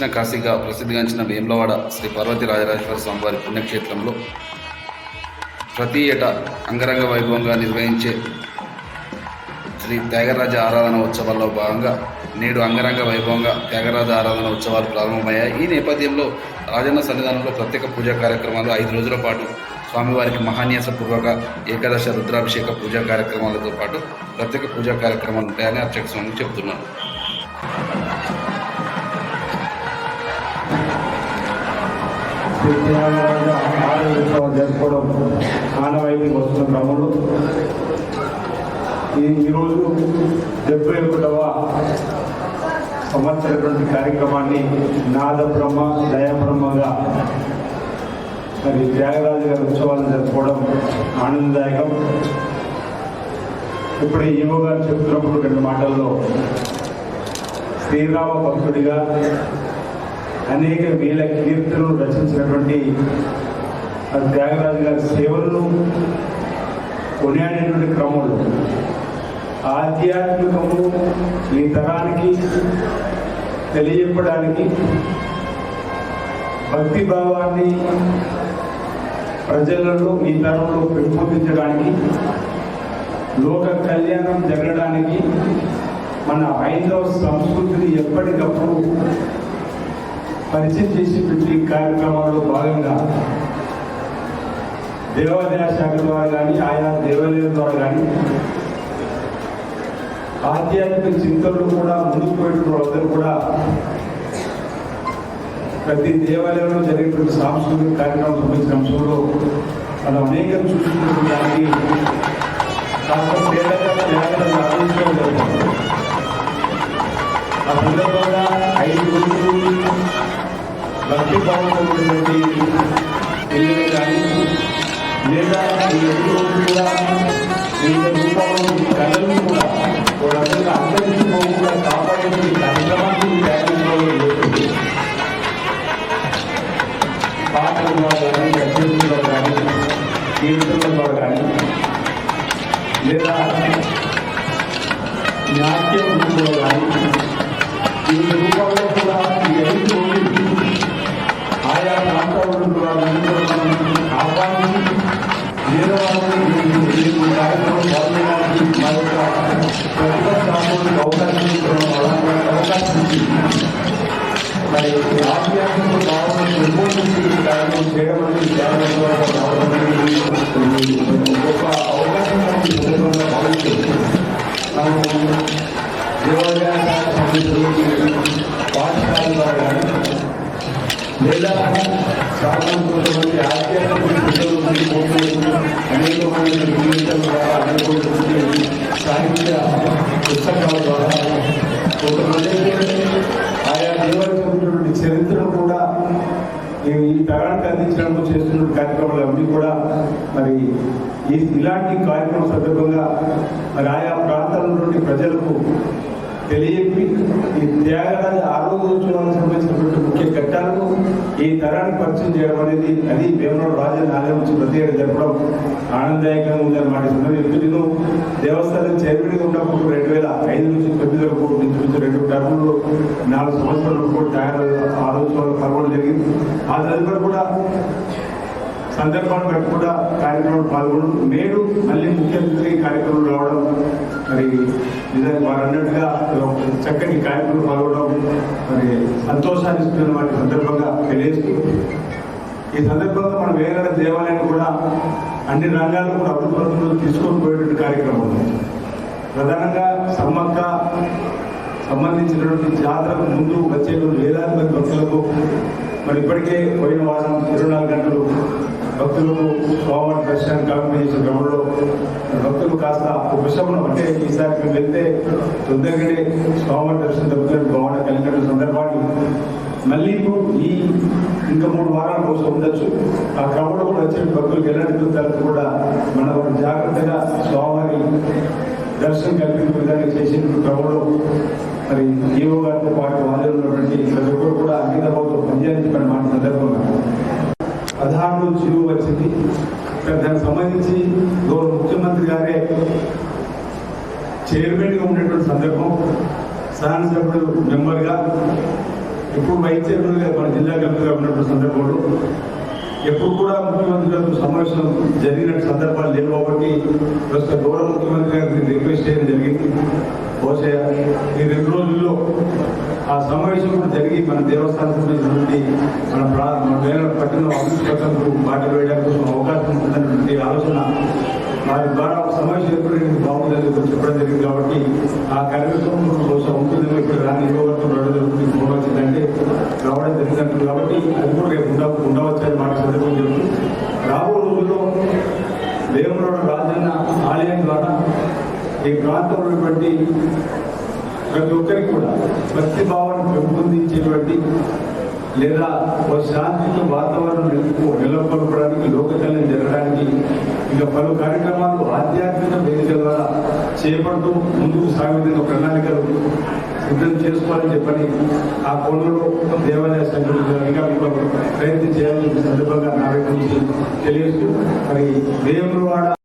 దక్షిణ కాశీగా ప్రసిద్ధిగాంచిన వేములవాడ శ్రీ పార్వతి రాజరాజేశ్వర స్వామి వారి పుణ్యక్షేత్రంలో ప్రతి ఏటా అంగరంగ వైభవంగా నిర్వహించే శ్రీ త్యాగరాజ ఆరాధన ఉత్సవాల్లో భాగంగా నేడు అంగరంగ వైభవంగా త్యాగరాజ ఆరాధన ఉత్సవాలు ప్రారంభమయ్యాయి. ఈ నేపథ్యంలో రాజన్న సన్నిధానంలో ప్రత్యేక పూజా కార్యక్రమాలు ఐదు రోజుల పాటు స్వామివారికి మహాన్యాసపూర్వక ఏకాదశ రుద్రాభిషేక పూజా కార్యక్రమాలతో పాటు ప్రత్యేక పూజా కార్యక్రమాలు ఉంటాయని అధ్యక్ష స్వామి చెబుతున్నారు. శ్రీరామరాజు ఉత్సవం జరుపుకోవడం ఆనవాయితీ వస్తున్న క్రమంలో ఈ ఈరోజు డెబ్బై ఒకటవ సంవత్సరటువంటి కార్యక్రమాన్ని నాద బ్రహ్మ దయ బ్రహ్మగా మరి త్యాగరాజు గారి ఉత్సవాలు జరుపుకోవడం ఆనందదాయకం ఇప్పుడు ఈవో గారు చెప్తున్నప్పుడు రెండు మాటల్లో శ్రీరామ భక్తుడిగా అనేక వేల కీర్తనలు రచించినటువంటి త్యాగరాజు గారి సేవలను కొనియాడేటువంటి క్రమంలో ఆధ్యాత్మికము ఈ తరానికి తెలియపడానికి భక్తి భావాన్ని ప్రజలలో ఈ తరంలో పెంపొందించడానికి లోక కళ్యాణం జరగడానికి మన ఐదవ సంస్కృతిని ఎప్పటికప్పుడు పరిచయం చేసేటువంటి కార్యక్రమాల్లో భాగంగా దేవాదాయ శాఖ ద్వారా కానీ ఆయా దేవాలయాల ద్వారా కానీ ఆధ్యాత్మిక చింతనలు కూడా ముందుకు పోయిన వాళ్ళందరూ కూడా ప్రతి దేవాలయంలో జరిగేటువంటి సాంస్కృతిక కార్యక్రమం సంబంధించిన అంశంలో మనం అనేక చూసుకుంటున్న దానికి కాస్త తేడాగా త్యాగాలను ఆలోచించడం జరుగుతుంది ఆ సందర్భంగా అతి భావంతో కానీ లేదా ఈ ఐదు కూడా వివిధ రూపాలను కళలను కూడా వాళ్ళందరికీ అంతరించిపోకుండా కాపాడేటువంటి కార్యక్రమాన్ని తయారు కానీ రచనల కానీ కీర్తనల కానీ లేదా నాట్యం రూపంలో కానీ ఈ రూపంలో కూడా ఈ ఐదు ఆయా ప్రాంతాలను కూడా ఆహ్వానించి అవకాశం మరి ఆధ్యాత్మిక భావన కార్యక్రమం చేయడం అనేది గొప్ప అవకాశం మనకి సంబంధించిన లేదా సాధారణ ఆధ్యాత్మిక పిల్లలు అనేక జీవితం ద్వారా అనేక సాహిత్య పుస్తకాల ద్వారా కొంతమంది ఆయా దేవాలయమైనటువంటి చరిత్రను కూడా ఈ ఈ తరానికి అందించడంలో చేస్తున్న కార్యక్రమాలు అన్నీ కూడా మరి ఈ ఇలాంటి కార్యక్రమం సందర్భంగా మరి ఆయా ప్రాంతాల నుండి ప్రజలకు తెలియపి ఈ త్యాగరాజ ఆరోగ్యోత్సవానికి సంబంధించినటువంటి ముఖ్య ఘట్టాలను ఈ తరాన్ని పరిచయం చేయడం అనేది అది వేమనాడు రాజధాని ఆలయం ప్రతి ఏడు జరపడం ఆనందదాయకంగా ఉందన్నమాట. ఈ ఎందుకు నేను దేవస్థానం చైర్మన్గా ఉన్నప్పుడు రెండు వేల ఐదు నుంచి తొమ్మిది వరకు నుంచి నుంచి రెండు టర్ములు నాలుగు సంవత్సరాలు కూడా త్యాగరాజ ఆరోగ్యోత్సవాలు పాల్గొనడం జరిగింది. ఆ తదుపరి కూడా సందర్భాన్ని బట్టి కూడా కార్యక్రమంలో పాల్గొనడం. నేడు మళ్ళీ ముఖ్యమంత్రి అతిథి కార్యక్రమం రావడం మరి నిజంగా వారు అన్నట్టుగా చక్కటి కార్యక్రమం పాల్గొనడం మరి సంతోషాన్ని ఇస్తున్న వాటి సందర్భంగా తెలియజేస్తూ ఈ సందర్భంగా మనం వేరే దేవాలయాన్ని కూడా అన్ని రంగాల్లో కూడా అభివృద్ధి తీసుకొని పోయేటువంటి కార్యక్రమం ప్రధానంగా సమ్మక్క సంబంధించినటువంటి జాతరకు ముందు వచ్చేటువంటి వేలాది మంది భక్తులకు మరి ఇప్పటికే పోయిన వారం ఇరవై నాలుగు గంటలు భక్తులకు స్వామివారి దర్శనం కాకుండా చేసిన క్రమంలో భక్తులు కాస్త ఉపశమనం అంటే ఈసారి మేము వెళ్తే తొందరగానే స్వామివారి దర్శనం దొరుకుతుంది. బాగుండ కలిగిన సందర్భాన్ని మళ్ళీ ఈ ఇంకా మూడు వారాల కోసం ఉండొచ్చు. ఆ క్రమంలో కూడా వచ్చిన భక్తులకు ఎలాంటి తరపు కూడా మన జాగ్రత్తగా స్వామివారి దర్శనం కల్పించిన విధంగా చేసిన క్రమంలో మరి ఈవో గారితో పాటు వాళ్ళు ఉన్నటువంటి ప్రతి ఒక్కరు కూడా అంకితభావంతో పనిచేయాలని చెప్పిన మాట సందర్భంగా. జీవో వచ్చింది. దానికి సంబంధించి గౌరవ ముఖ్యమంత్రి గారే చైర్మన్గా ఉండేటువంటి సందర్భం. శాసనసభ్యుడు మెంబర్గా ఇప్పుడు వైస్ చైర్మన్గా మన జిల్లా కలెక్టర్గా ఉన్నటువంటి సందర్భంలో ఎప్పుడు కూడా ముఖ్యమంత్రి గారు సమావేశం జరిగిన సందర్భాలు లేవు కాబట్టి ప్రస్తుత గౌరవ ముఖ్యమంత్రి గారికి రిక్వెస్ట్ చేయడం జరిగింది. బహుశా ఈ రెండు రోజుల్లో ఆ సమావేశం కూడా జరిగి మన దేవస్థానం నుండి మన ప్రా మన వేల పట్టణం అభివృద్ధి కోసం వేయడానికి కోసం అవకాశం ఉందన్నటువంటి ఆలోచన వారి ద్వారా ఒక సమావేశం ఏర్పడేందుకు బాగుందని చెప్పడం జరిగింది కాబట్టి ఆ కార్యక్రమం కోసం ఉంటుందని ఇక్కడ రాని యువవర్గం రావడం జరుగుతుంది పోవచ్చిందంటే రావడం జరిగినట్టు కాబట్టి అది కూడా రేపు ఉండ ఉండవచ్చని మాట సందర్భం చెప్తూ రాబో రోజుల్లో వేమరోడ రాజన్న ఆలయం ద్వారా ఈ ప్రాంతంలో ఉన్నటువంటి ప్రతి ఒక్కరికి కూడా భక్తి భావాన్ని పెంపొందించేటువంటి లేదా ఒక శాంతియుత వాతావరణం నెలకొల్పడానికి లోక జరగడానికి ఇక పలు కార్యక్రమాలు ఆధ్యాత్మిక వేదికల ద్వారా చేపడుతూ ముందుకు సాగుతున్న ప్రణాళికలు సిద్ధం చేసుకోవాలని చెప్పని ఆ కోణంలో దేవాలయ సంఘటన ప్రయత్నం చేయాలని సందర్భంగా నా వైపు నుంచి తెలియజేస్తూ మరి వేములవాడ